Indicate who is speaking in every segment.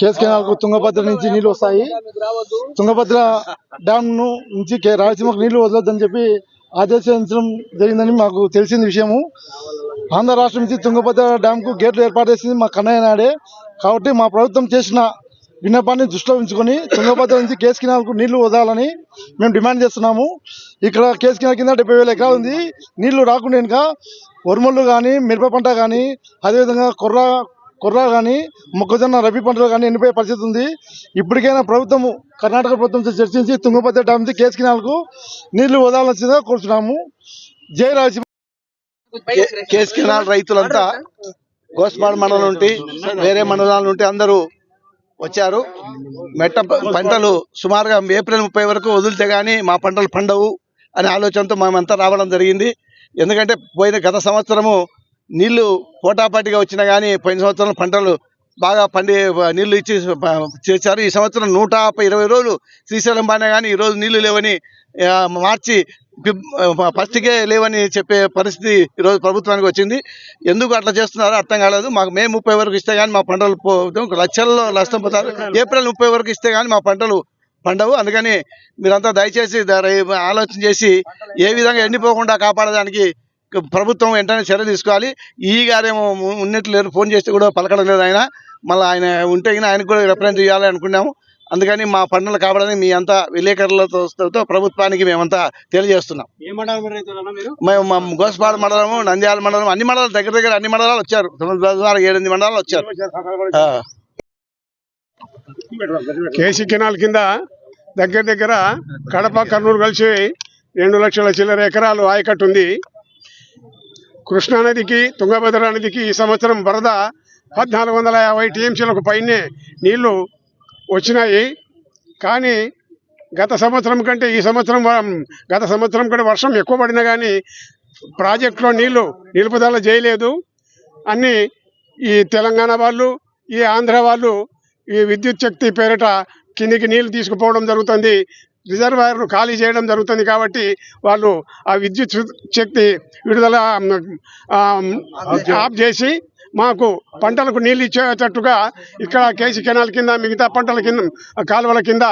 Speaker 1: Case కెనాల్కు Tungabhadra నుంచి నీళ్ళు వస్తాయి. తుంగభద్ర డ్యామ్ను నుంచి రాయలసీమకు నీళ్ళు వదలొద్దని చెప్పి ఆదేశించడం జరిగిందని మాకు తెలిసిన విషయము. ఆంధ్ర రాష్ట్రం నుంచి తుంగభద్ర డ్యామ్కు గేట్లు ఏర్పాటు చేసింది మా కన్నయ్య నాడే కాబట్టి మా ప్రభుత్వం చేసిన విన్నపాన్ని దృష్టిలో ఉంచుకొని తుంగభద్ర నుంచి కేసు కెనాల్కు నీళ్ళు వదలాలని మేము డిమాండ్ చేస్తున్నాము. ఇక్కడ కేసు కెనాల్ కింద డెబ్బై వేల ఎకరాలు ఉంది. నీళ్ళు రాకుండా ఇంకా వరుమళ్ళు కానీ మిరప పంట కానీ అదేవిధంగా కొర్ర కొర్ర కానీ మొక్కజొన్న రబీ పంటలు కానీ ఎండిపోయే పరిస్థితి ఉంది. ఇప్పటికైనా ప్రభుత్వం కర్ణాటక ప్రభుత్వంతో చర్చించి తుంగభద్ర డ్యామ్ నుంచి కేసు నీళ్ళు వదలాల్సిందిగా కోరుతున్నాము జై రాజసీమ
Speaker 2: కేసు రైతులంతా గోస్పాడు మండలం నుండి వేరే మండలాల నుండి అందరూ వచ్చారు. మెట్ట పంటలు సుమారుగా ఏప్రిల్ ముప్పై వరకు వదిలితే కానీ మా పంటలు పండవు అనే ఆలోచనతో మేమంతా రావడం జరిగింది. ఎందుకంటే పోయిన గత సంవత్సరము నీళ్ళు పోటాపాటిగా వచ్చినా కానీ పోయిన సంవత్సరం పంటలు బాగా పండి నీళ్ళు ఇచ్చి చేశారు. ఈ సంవత్సరం నూట ఇరవై రోజులు శ్రీశైలం బానే కానీ ఈ రోజు నీళ్ళు లేవని మార్చి ఫస్ట్కే లేవని చెప్పే పరిస్థితి ఈరోజు ప్రభుత్వానికి వచ్చింది. ఎందుకు అట్లా చేస్తున్నారో అర్థం కాలేదు. మాకు మే ముప్పై వరకు ఇస్తే కానీ మా పంటలు పో- లక్షల్లో నష్టం పోతారు. ఏప్రిల్ ముప్పై వరకు ఇస్తే కానీ మా పంటలు పండవు. అందుకని మీరంతా దయచేసి దాని ఆలోచన చేసి ఏ విధంగా ఎండిపోకుండా కాపాడడానికి ప్రభుత్వం వెంటనే చర్య తీసుకోవాలి. ఈ గారేమో ఉన్నట్లు లేరు. ఫోన్ చేస్తే కూడా పలకడం లేదు ఆయన. మళ్ళీ ఆయన ఉంటే ఆయనకు కూడా రిప్రజెంట్ చేయాలి అనుకున్నాము. అందుకని మా పంటలు కాపాడని మీ అంతా విలేకరులతో తో ప్రభుత్వానికి మేమంతా తెలియజేస్తున్నాం. మేము మా గోస్పాడు మండలము నంద్యాల మండలం అన్ని మండలాలు దగ్గర దగ్గర అన్ని మండలాలు వచ్చారు. తొమ్మిది ఏడెనిమిది మండలాలు వచ్చారు. ఆ.
Speaker 3: కేసీ కెనాల్ కింద దగ్గర దగ్గర కడప కర్నూలు కలిసి రెండు లక్షల చిల్లర ఎకరాలు ఆయకట్టు ఉంది కృష్ణా నదికి తుంగభద్ర నదికి ఈ సంవత్సరం వరద పద్నాలుగు వందల యాభై టీఎంసీలకు పైనే నీళ్ళు వచ్చినాయి. కానీ గత సంవత్సరం కంటే ఈ సంవత్సరం గత సంవత్సరం కంటే వర్షం ఎక్కువ పడినా కానీ ప్రాజెక్టులో నీళ్ళు నిలుపుదల చేయలేదు. అన్ని ఈ తెలంగాణ వాళ్ళు ఈ ఆంధ్ర వాళ్ళు ఈ విద్యుత్ శక్తి పేరిట కిందికి నీళ్ళు తీసుకుపోవడం జరుగుతుంది. రిజర్వాయర్ను ఖాళీ చేయడం జరుగుతుంది కాబట్టి వాళ్ళు ఆ విద్యుత్ శక్తి విడుదల ఆఫ్ చేసి మాకు పంటలకు నీళ్ళు ఇచ్చేటట్టుగా ఇక్కడ కేసీ కెనాల్ కింద మిగతా పంటల కింద కాలువల కింద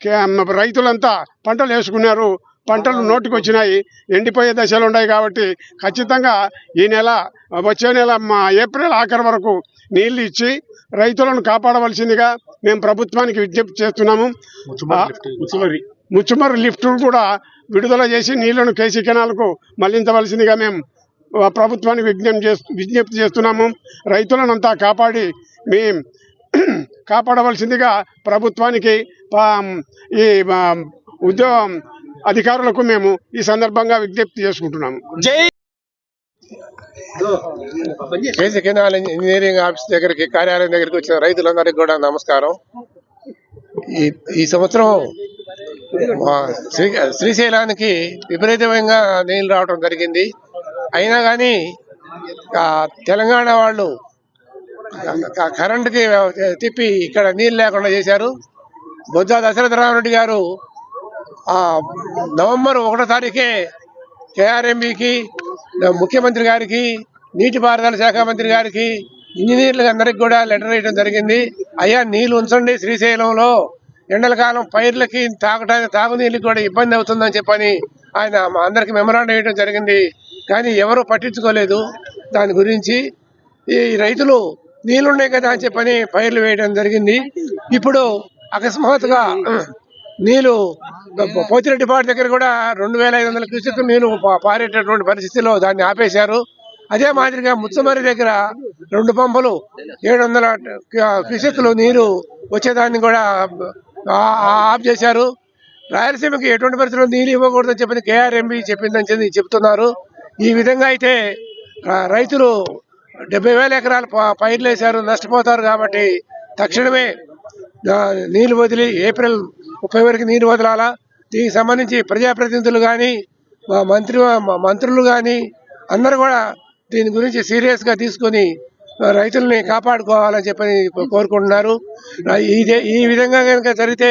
Speaker 3: కే- రైతులంతా పంటలు వేసుకున్నారు. పంటలు నోటికి వచ్చినాయి ఎండిపోయే దశలు ఉన్నాయి కాబట్టి ఖచ్చితంగా ఈ నెల వచ్చే నెల మా ఏప్రిల్ ఆఖరి వరకు నీళ్ళు ఇచ్చి రైతులను కాపాడవలసిందిగా మేము ప్రభుత్వానికి విజ్ఞప్తి చేస్తున్నాము. ఆ, ముచ్చుమర్రి లిఫ్ట్ కూడా విడుదల చేసి నీళ్ళను కేసీ కెనాల్కు మళ్ళించవలసిందిగా మేము ప్రభుత్వానికి విజ్ఞప్తి చేస్తు విజ్ఞప్తి చేస్తున్నాము. రైతులను అంతా కాపాడి మేము కాపాడవలసిందిగా ప్రభుత్వానికి ఈ ఉద్యోగ అధికారులకు మేము ఈ సందర్భంగా విజ్ఞప్తి చేసుకుంటున్నాము.
Speaker 4: కేసీ కెనాల్ ఇంజనీరింగ్ ఆఫీస్ దగ్గరికి కార్యాలయం దగ్గరికి వచ్చిన రైతులందరికీ కూడా నమస్కారం. ఈ ఈ సంవత్సరం మా శ్రీ శ్రీశైలానికి విపరీతమైన నీళ్ళు రావడం జరిగింది. అయినా కానీ తెలంగాణ వాళ్ళు కరెంటుకి తిప్పి ఇక్కడ నీళ్ళు లేకుండా చేశారు. బొజ్జ దశరథరామరెడ్డి గారు నవంబర్ ఒకటో తారీఖే కేఆర్ఎంబికి ముఖ్యమంత్రి గారికి నీటిపారుదల శాఖ మంత్రి గారికి ఇంజనీర్లకు అందరికి కూడా లెటర్ వేయడం జరిగింది. అయ్యా నీళ్ళు ఉంచండి శ్రీశైలంలో. ఎండల కాలం పైర్లకి తాగటానికి తాగునీళ్ళకి కూడా ఇబ్బంది అవుతుందని చెప్పని ఆయన అందరికి మెమరాండం వేయడం జరిగింది. కానీ ఎవరు పట్టించుకోలేదు దాని గురించి. ఈ రైతులు నీళ్ళున్నాయి కదా అని చెప్పని పైర్లు వేయడం జరిగింది. ఇప్పుడు అకస్మాత్తుగా నీళ్ళు పోతిరెడ్డిపాటి దగ్గర కూడా రెండు వేల ఐదు వందల క్యూసెక్ నీళ్ళు పారేటటువంటి పరిస్థితిలో దాన్ని ఆపేశారు. అదే మాదిరిగా ముచ్చమరి దగ్గర రెండు పంపులు ఏడు వందల క్యూసెక్లు నీరు వచ్చేదాన్ని కూడా ఆఫ్ చేశారు. రాయలసీమకి ఎటువంటి పరిస్థితుల్లో నీళ్ళు ఇవ్వకూడదని చెప్పింది కేఆర్ఎంబి చెప్పిందని చెప్పి చెప్తున్నారు. ఈ విధంగా అయితే రైతులు డెబ్బై వేల ఎకరాలు ప- పైర్లు వేశారు నష్టపోతారు కాబట్టి తక్షణమే నీళ్ళు వదిలి ఏప్రిల్ ముప్పై వరకు నీరు వదలాలా? దీనికి సంబంధించి ప్రజాప్రతినిధులు కానీ మా మంత్రి మంత్రులు కానీ అందరూ కూడా దీని గురించి సీరియస్గా తీసుకొని రైతుల్ని కాపాడుకోవాలని చెప్పని కోరుకుంటున్నారు. ఇదే ఈ విధంగా కనుక జరిగితే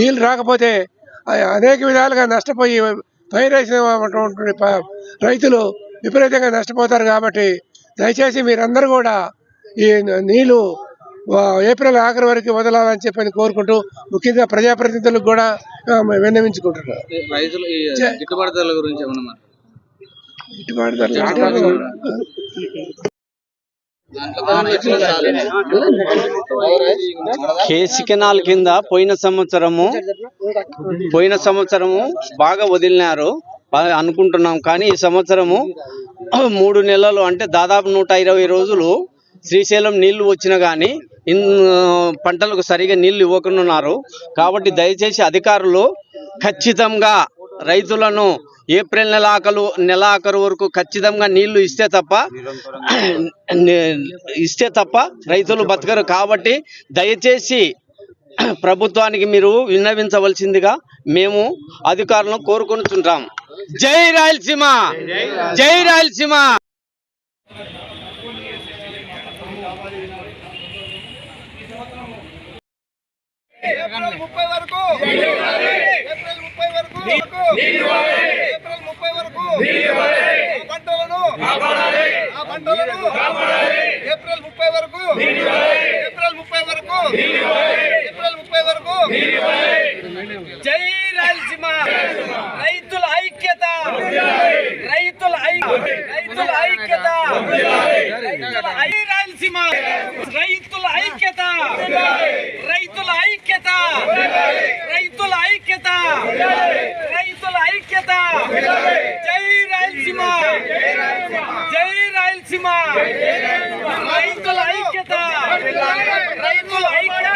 Speaker 4: నీళ్ళు రాకపోతే అనేక విధాలుగా నష్టపోయి పైరేసినటువంటి రైతులు విపరీతంగా నష్టపోతారు కాబట్టి దయచేసి మీరందరూ కూడా ఈ నీళ్ళు ఏప్రిల్ ఆఖరి వరకు వదలాలని చెప్పని కోరుకుంటూ ముఖ్యంగా ప్రజాప్రతినిధులకు కూడా
Speaker 5: గిట్టుబాటు ధరల గురించి
Speaker 4: ధరలు
Speaker 6: కేసీ కెనాల్ కింద పోయిన సంవత్సరము పోయిన సంవత్సరము బాగా వదిలినారు. అనుకుంటున్నాం కానీ ఈ సంవత్సరము మూడు నెలలు అంటే దాదాపు నూట ఇరవై రోజులు శ్రీశైలం నీళ్ళు వచ్చినా కానీ పంటలకు సరిగా నీళ్ళు ఇవ్వకున్నారు కాబట్టి దయచేసి అధికారులు ఖచ్చితంగా రైతులను ఏప్రిల్ నెల ఆఖరు నెల ఆఖరు వరకు ఖచ్చితంగా నీళ్ళు ఇస్తే తప్ప ఇస్తే తప్ప రైతులు బతకరు. కాబట్టి దయచేసి ప్రభుత్వానికి మీరు విన్నవించవలసిందిగా మేము అధికారులను కోరుకుంటుంటాం జై రాయలసీమ! జై రాయలసీమ!
Speaker 7: ఏప్రిల్ ముప్పై వరకు. ఏప్రిల్ ముప్పై వరకు. ఏప్రిల్ ముప్పై వరకు. ఆ పంటలను ఆ పంటలను ఏప్రిల్ ముప్పై వరకు. ఏప్రిల్ ముప్పై వరకు. ఏప్రిల్ ముప్పై వరకు.
Speaker 6: జై రాయలసీమ. రైతుల ఐక్యత. రైతుల రైతుల ఐక్యత. రైతుల రాయలసీమ. రైతుల ఐక్యత. రైతుల ఐక్యత. రైతుల ఐక్యత. జై రాయలసీమ. జై రాయలసీమ. రైతుల ఐక్యత. రైతుల ఐక్యత.